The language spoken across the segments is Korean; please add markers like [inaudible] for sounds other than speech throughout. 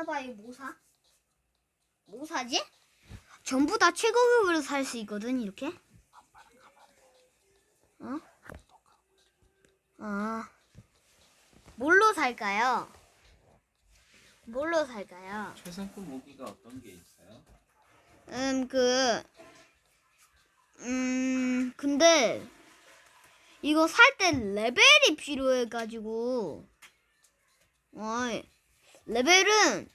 야봐 이거 뭐 사? 뭐 사지? 전부 다 최고급으로 살 수 있거든 이렇게. 어? 아 뭘로 살까요? 뭘로 살까요? 최상급 무기가 어떤 게 있어요? 음, 그, 음, 근데, 이거 살 때 레벨이 필요해가지고, 어이, 레벨은,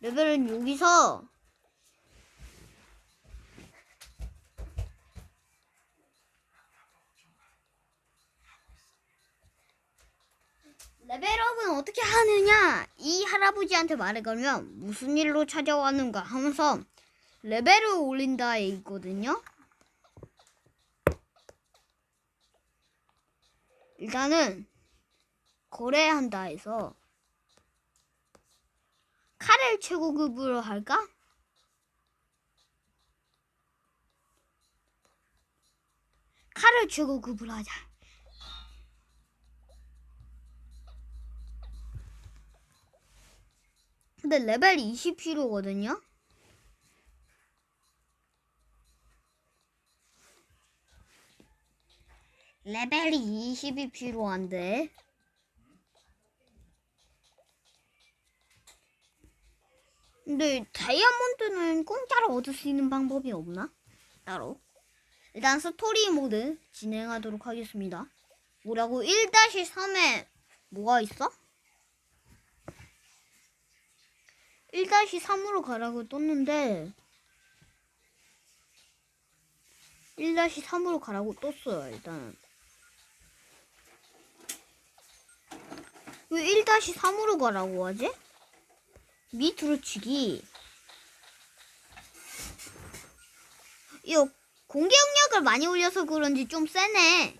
레벨은 여기서, 레벨업은 어떻게 하느냐? 이 할아버지한테 말해 걸면 무슨 일로 찾아왔는가 하면서 레벨을 올린다에 있거든요. 일단은 거래한다 해서 칼을 최고급으로 할까? 칼을 최고급으로 하자. 근데 레벨 20 필요거든요. 레벨이 20이 필요한데. 근데 다이아몬드는 공짜로 얻을 수 있는 방법이 없나? 따로. 일단 스토리 모드 진행하도록 하겠습니다. 뭐라고 1-3에 뭐가 있어? 1-3으로 가라고 떴는데 1-3으로 가라고 떴어요 일단은 왜 1-3으로 가라고 하지? 밑으로 치기. 이거 공격력을 많이 올려서 그런지 좀 세네.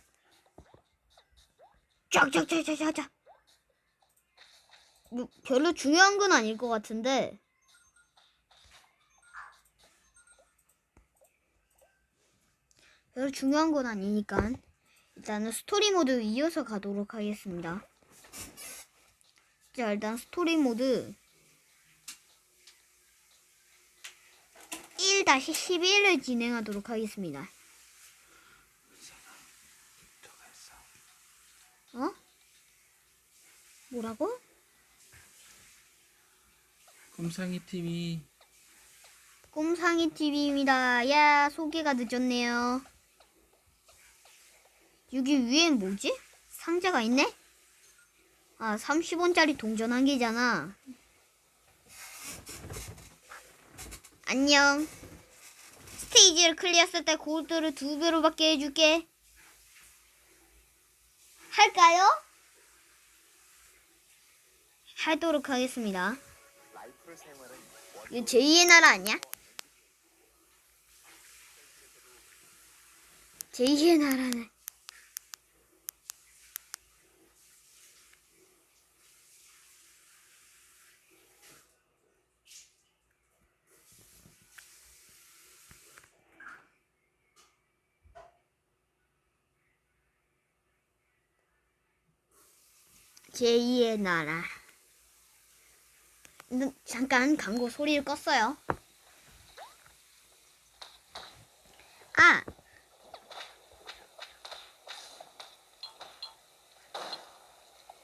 쫙쫙쫙쫙쫙. 뭐 별로 중요한 건 아닐 것 같은데. 별로 중요한 건 아니니까. 일단은 스토리 모드 이어서 가도록 하겠습니다. 자 일단 스토리 모드 1-11을 진행하도록 하겠습니다. 어? 뭐라고? 곰상이 TV 꼼상이 TV입니다. 야, 소개가 늦었네요. 여기 위엔 뭐지? 상자가 있네? 아, 30원짜리 동전 한 개잖아. 안녕. 스테이지를 클리어했을 때 골드를 두 배로 받게 해줄게. 할까요? 하도록 하겠습니다. 이거 제2의 나라 아니야? 제2의 나라는 제2의 나라 음, 잠깐 광고 소리를 껐어요. 아!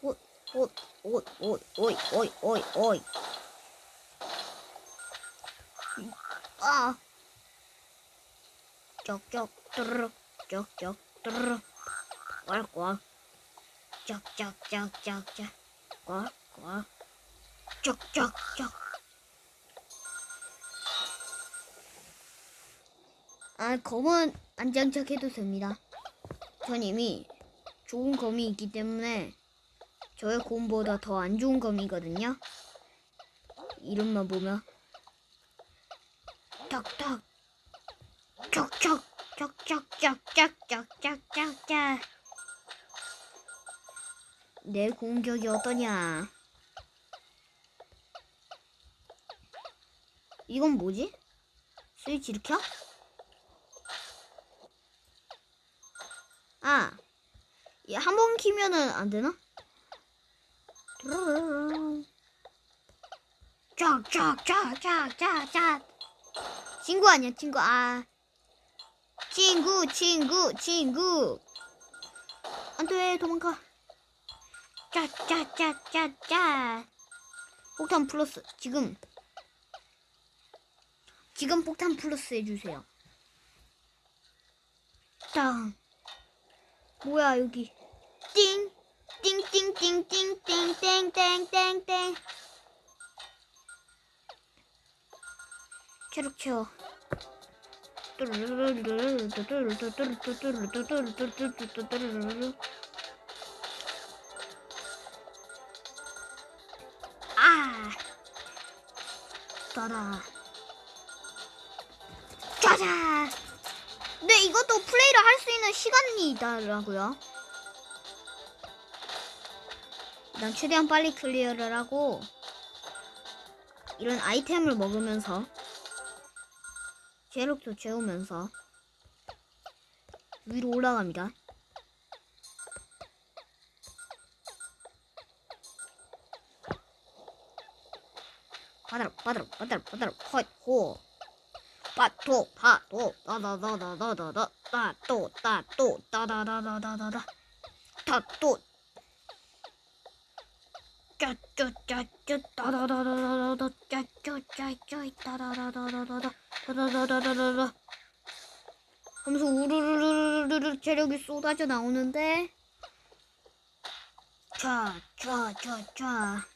옷, 옷, 옷, 옷, 오이, 오이, 오이, 오이. 아! 쩍쩍, 뚜르륵, 쩍쩍, 뚜르륵. 꼴꼴. 쩍쩍쩍쩍쩍. 꼴꼴. 쪽쪽쪽. 아, 검은 안 장착해도 됩니다. 전 이미 좋은 검이 있기 때문에 저의 검보다 더 안 좋은 검이거든요. 이름만 보면 톡톡 촉촉 쩍쩍쩍쩍쩍쩍쩍쩍 내 공격이 어떠냐? 이건 뭐지? 스위치를 켜? 아, 한 번 키면은 안 되나? 쫙쫙쫙쫙쫙쫙 친구 아니야 친구 아 친구 친구 친구 안돼 도망가 짜짜짜짜짜. 폭탄 플러스 지금. 지금 폭탄 플러스 해주세요. 땅. 뭐야 여기. 띵 띵띵띵띵띵띵띵띵띵 체력 채워. 아 따라. 짜자 네 이것도 플레이를 할 수 있는 시간이 있더라고요? 일단 최대한 빨리 클리어를 하고 이런 아이템을 먹으면서 체력도 채우면서 위로 올라갑니다. 바다로 바다로 바다로 헛호 빠토 파토 따다다다다다다 따또 따또 따다다다다다다 따또 짜짜짜짜 따다다다다다 짜짜짜짜 따다다다다다 따다다다다다 하면서 우르르르르르 체력이 쏟아져 나오는데 쫙쫙쫙쫙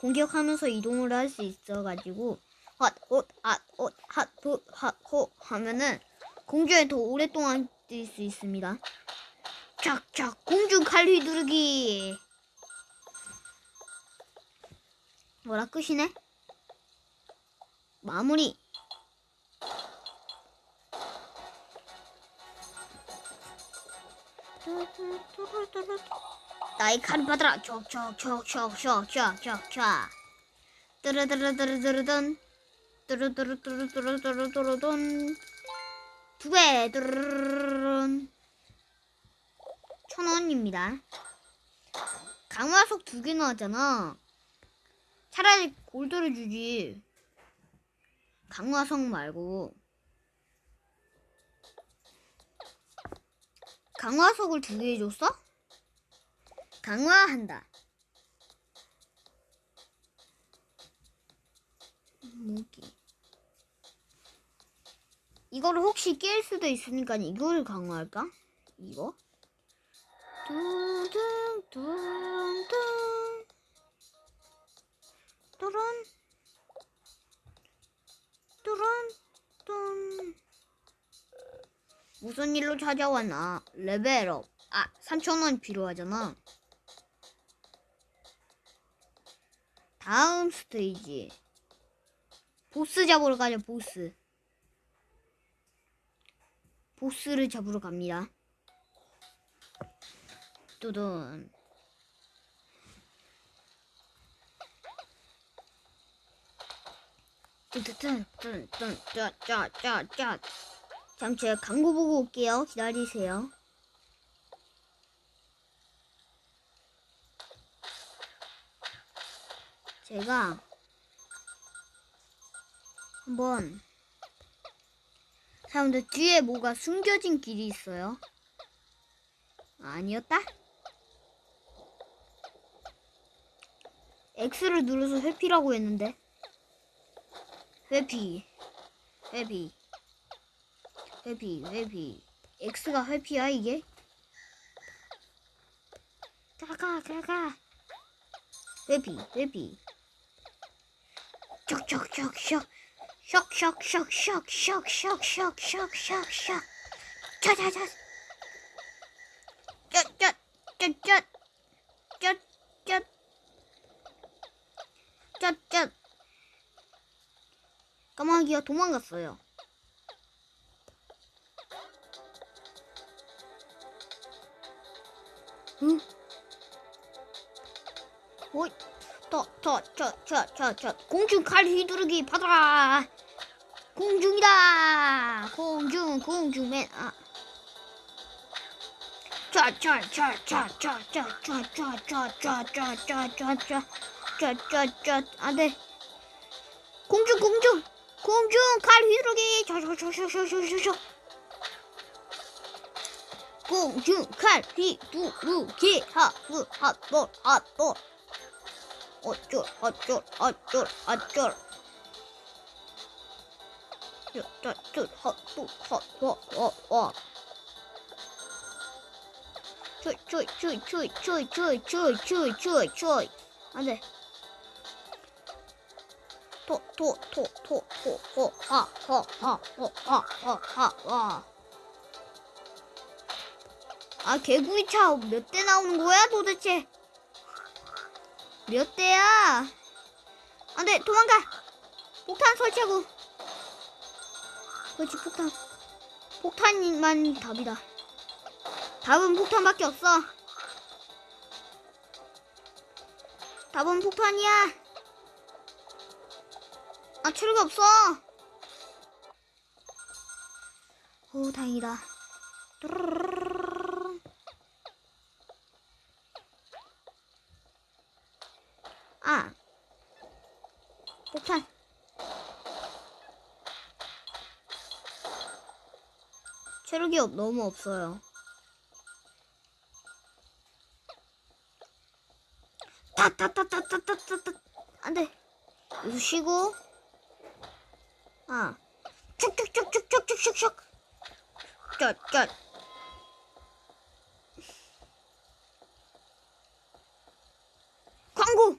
공격하면서 이동을 할 수 있어가지고 핫 옷 핫 옷핫옷핫호 하면은 공중에 더 오랫동안 뛸 수 있습니다. 쫙쫙 공중 칼 휘두르기. 뭐라 끝이네? 마무리. 나의 칼 받아라. 촉촉촉촉촉촉촉촉촉. 뜨르르르르르르든. 뜨르르르르르르르르든. 두 배. 뜨르르르르른. 천 원입니다. 강화석 두 개 나왔잖아. 차라리 골드를 주지. 강화석 말고. 강화석을 두 개 줬어? 강화한다. 무기. 이거를 혹시 깰 수도 있으니까 이걸 강화할까? 이거? 둥둥둥둥 무슨 일로 찾아왔나? 레벨업. 아 3천원 필요하잖아. 다음 스테이지. 보스 잡으러 가자 보스. 보스를 잡으러 갑니다. 뚜둔. 뚜뚜뚜뚜뚜짜짜짜 잠시 제가 광고 보고 올게요. 기다리세요. 제가 한번 사람들 뒤에 뭐가 숨겨진 길이 있어요. 아니었다? X를 눌러서 회피라고 했는데. 회피. 회피 회피 회피 X가 회피야 이게? 가가 가가 회피 회피 촉촉촉촉 쇽쇽쇽쇽쇽쇽쇽쇽쇽 짜자자 쩌쩌쩌쩌 쩌쩌 쩌쩌 까마귀가 도망갔어요 응? 어이, 더, 더, 저, 저, 저, 저, 공중 칼 휘두르기 받아라! 공중이다! 공중, 공중맨, 아. 자, 자, 자, 자, 자, 자, 자, 자, 자, 자, 자, 자, 자, 자, 자, 자, 자, 안 돼. 공중, 공중, 공중 칼 휘두르기, 저, 저, 저, 저, 저, 저, 저, 저. 공중 칼 휘두르기, 하프, 핫볼, 핫볼. 어쩔, 어쩔, 어쩔, 어쩔. 저, 저, 저, 핫볼, 핫볼, 어, 어. 추이 추이 추이 추이 추이 추이 추이 추이 추이 추이 안돼 토토토 아 개구리 차 몇 대 나오는 거야 도대체 몇 대야 안돼 도망가 폭탄 설치하고 그렇지 폭탄 폭탄만 답이다 답은 폭탄밖에 없어. 답은 폭탄이야. 아, 체력이 없어. 오, 다행이다. 뚜루루루루루루. 아, 폭탄. 없, 너무 없어요. 따따따따따따따 안돼. 여기서 쉬고. 아. 쭉쭉쭉쭉쭉쭉쭉 쩌쩌 광고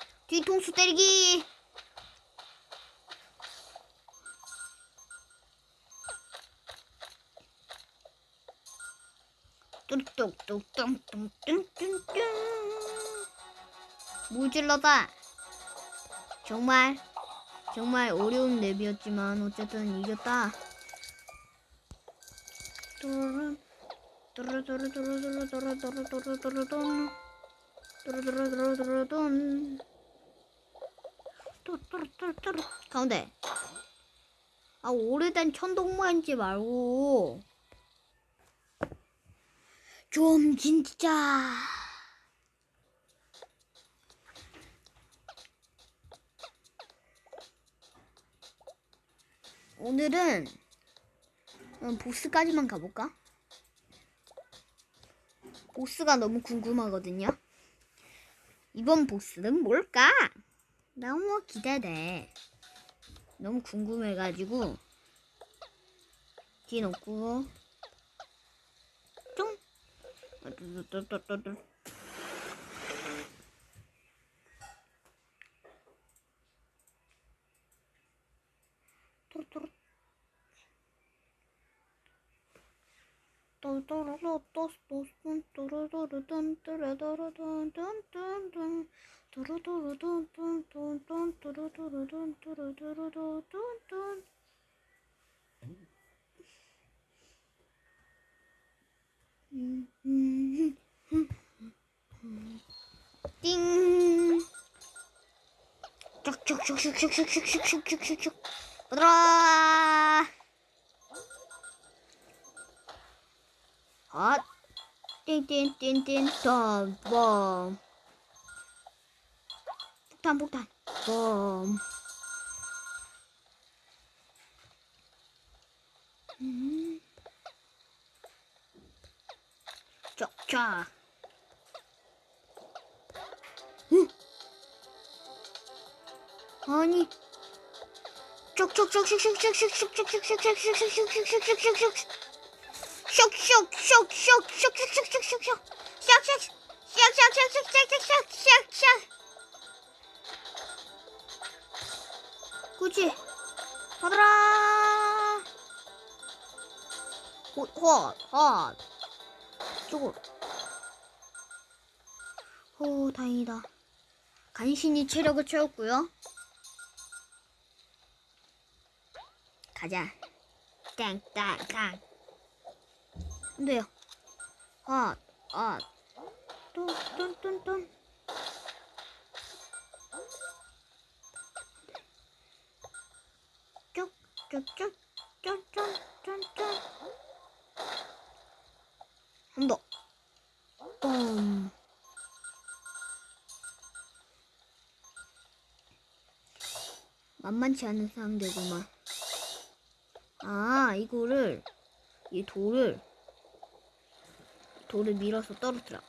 뒤통수 때리기. 뚝뚝뚝뚝뚝뚝뚝 무질러다 정말 정말 어려운 랩이었지만 어쨌든 이겼다. 뚜루룬 뚜루뚜루뚜루뚜루뚜루뚜루뚜루뚜루뚜루뚜루 뚜루뚜루뚜루 뚜루뚜루 뚜루뚜루뚜루 가운데 아 오래된 천동만지 말고 좀 진짜 오늘은 음, 보스까지만 가볼까? 보스가 너무 궁금하거든요. 이번 보스는 뭘까? 너무 기대돼. 너무 궁금해가지고 뒤에 놓고 좀 dorulu dost dostun duru duru dun duru duru dun dun dun dun duru duru dun dun dun dun duru duru dun duru duru dun dun dun Ding. Çık çık çık çık çık çık çık çık çık çık çık. Bra. 아헛 띵띵띵띵 덤bom 폭탄 폭탄 bom 음. 쫙쫙 아니 그치? 받아라. 헛헛헛 저거 오 다행이다. 간신히 체력을 채웠고요. 가자. 땅땅땅 안 돼요 헛헛 뚠뚠 뚠 뚠 쭉 쭉 쭉 쭉 쭉 쭉 쭉 한 더. 嘣. 만만치 않은 상대구만. 아, 이거를, 이 돌을, 돌을 밀어서 떨어뜨려.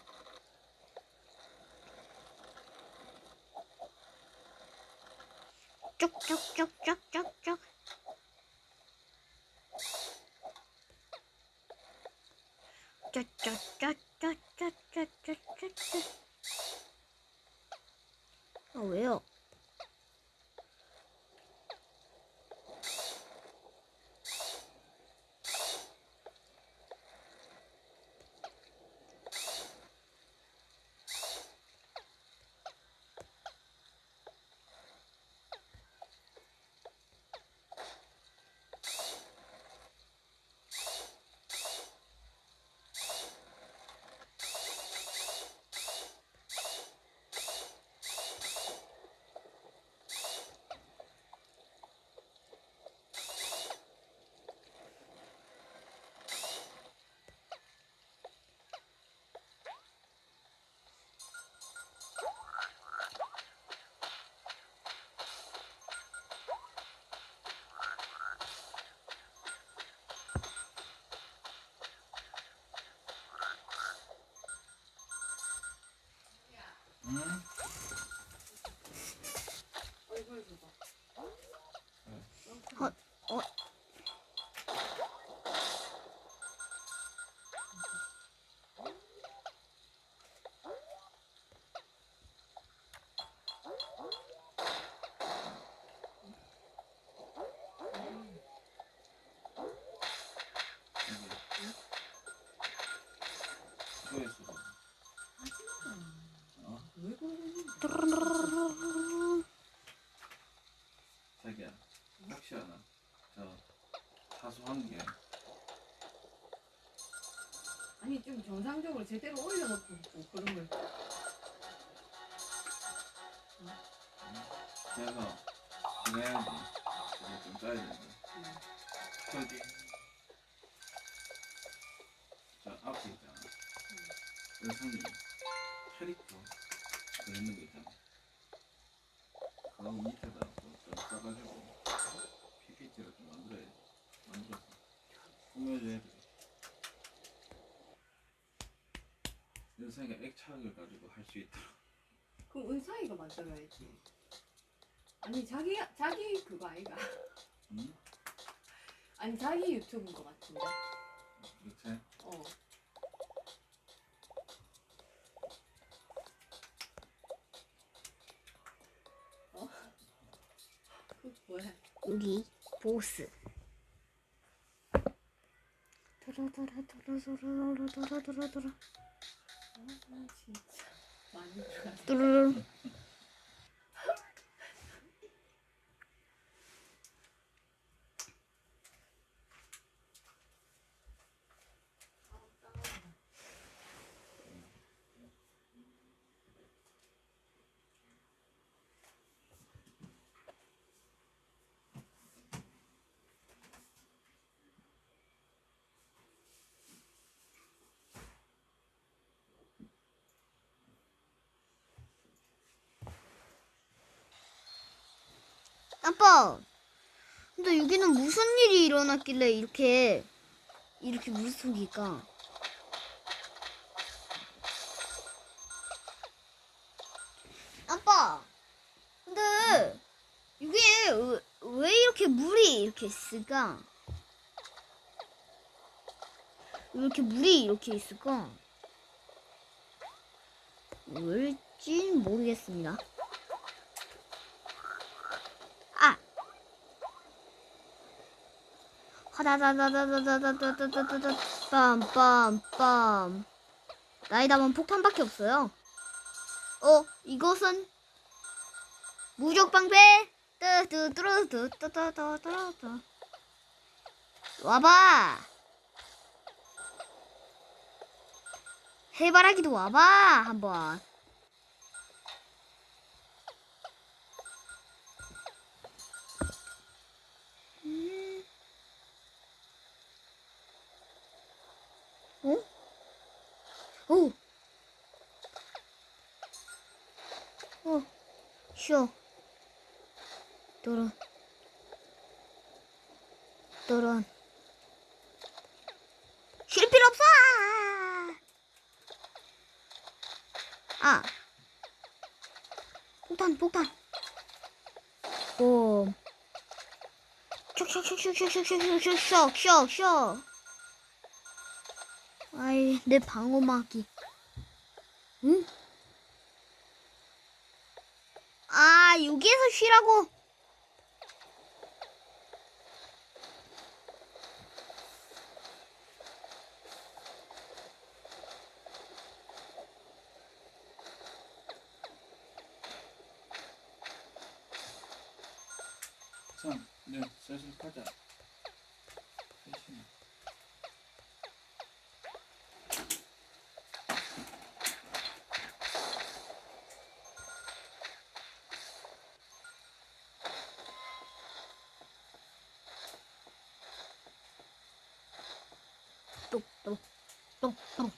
쭉쭉쭉쭉쭉쭉. 아 왜요? あっい。81 은성이가 액착을 가지고 할 수 있도록. 그럼 은사이가 만들어야지. 아니 자기 자기 그거 아이가. 응? 아니 자기 유튜브인 것 같은데. 그렇지? 어. 어? [laughs] 그 뭐야? 여기 보스. 두루두루두루두루두루두루두루. 아 嘟噜噜 아빠, 근데 여기는 무슨 일이 일어났길래 이렇게 이렇게 물속이가? 아빠, 근데 이게 왜, 왜 이렇게 물 있을까? 왜 이렇게 물이 이렇게 있을까? 왜일진 모르겠습니다. 빰빰빰 나이 담은 폭탄밖에 없어요. 어 이것은 무적 방패 뜨뜨뜨뜨뜨뜨뜨뜨 와봐 해바라기도 와봐 한번 음. 어? 오. 어. 쉬어. 또런. 또런. 쉴 필요 없어! 아! 폭탄, 폭탄. 봄. 슉슉슉슉슉슉슉슉슉슉슉슉. 아이, 내 방어막이. 응? 아, 여기에서 쉬라고. 咚咚咚。